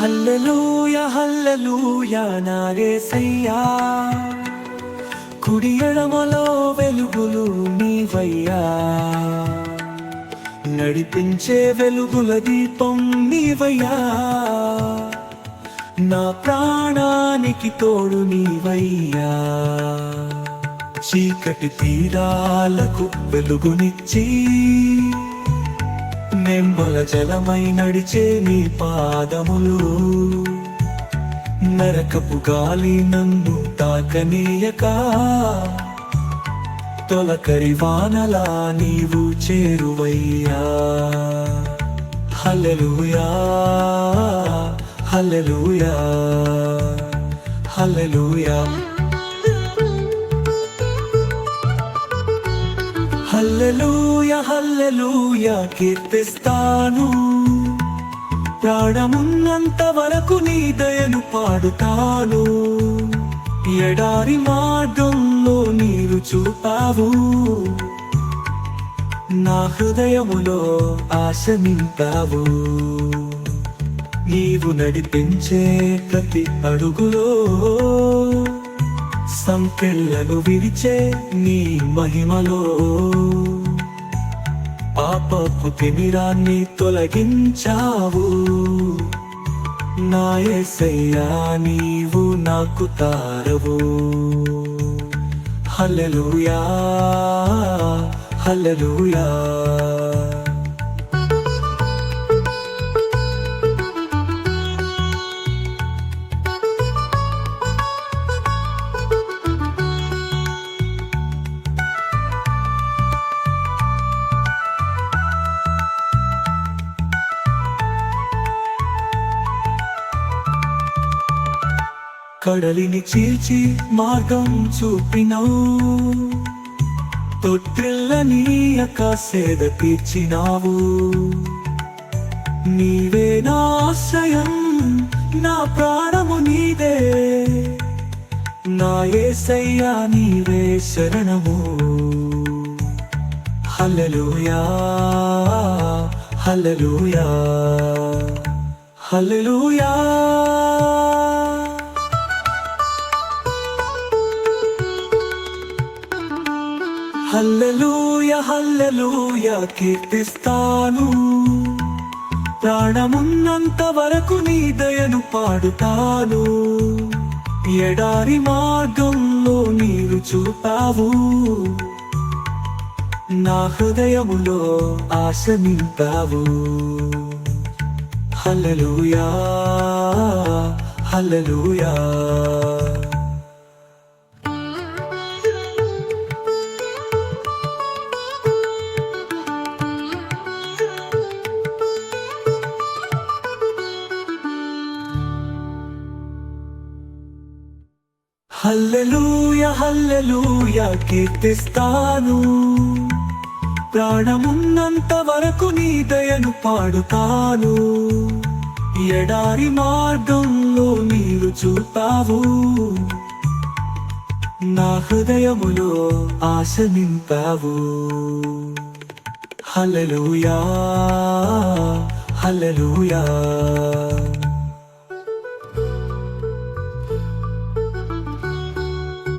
హల్లెలూయ హల్లెలూయ నాగేసయ్యా కుడి ఎడమలో వెలుగులు నీవయ్యా. నడిపించే వెలుగుల దీపం నీవయ్యా. నా ప్రాణానికి తోడు నీవయ్యా. చీకటి తీరాలకు వెలుగునిచ్చి నెమ్మల జలమై నడిచే నీ పాదములు. నరకపు గాలి నన్ను తాకనీయక. తొలకరి వానలా నీవు చేరువయ్యా. హల్లెలూయా హల్లెలూయా హల్లెలూయా. హల్లెలూయ హల్లెలూయ కీర్తిస్తాను. ప్రాణమున్నంత వరకు నీ దయను పాడుతాను. ఎడారి మార్గంలో నీరు చూపావు. నా హృదయములో ఆశ నింపావు. నీవు నడిపించే ప్రతి అడుగులో సంకెళ్ళను విరిచే నీ మహిమలో. పాపపు తిమిరాన్ని తొలగించావు. నాయసయ్యా నీవు నాకు తారవు. హల్లెలూయా హల్లెలూయా. కడలిని చీల్చి మార్గం చూపినవు. తొట్టిల్ల నీయక సేద తీర్చినావు. నీవే నా ఆశ్రయం నా ప్రాణము నీదే. నా ఏసయ్యా నీవే శరణము. హల్లెలూయా హల్లెలూయా హల్లెలూయా. హల్లెలూయ హల్లెలూయ కీర్తిస్తాను. ప్రాణమున్నంత వరకు నీ దయను పాడుతాను. ఎడారి మార్గంలో నీరు చూపావు. నా హృదయములో ఆశ నింపావు. హల్లెలూయా హల్లెలూయా. హల్లెలూయ హల్లెలూయ కీర్తిస్తాను. ప్రాణమున్నంత వరకు నీ దయను పాడుతాను. ఎడారి మార్గంలో నీరు చూపావు. నా హృదయములో ఆశ నింపావు. హల్లెలూయా హల్లెలూయా.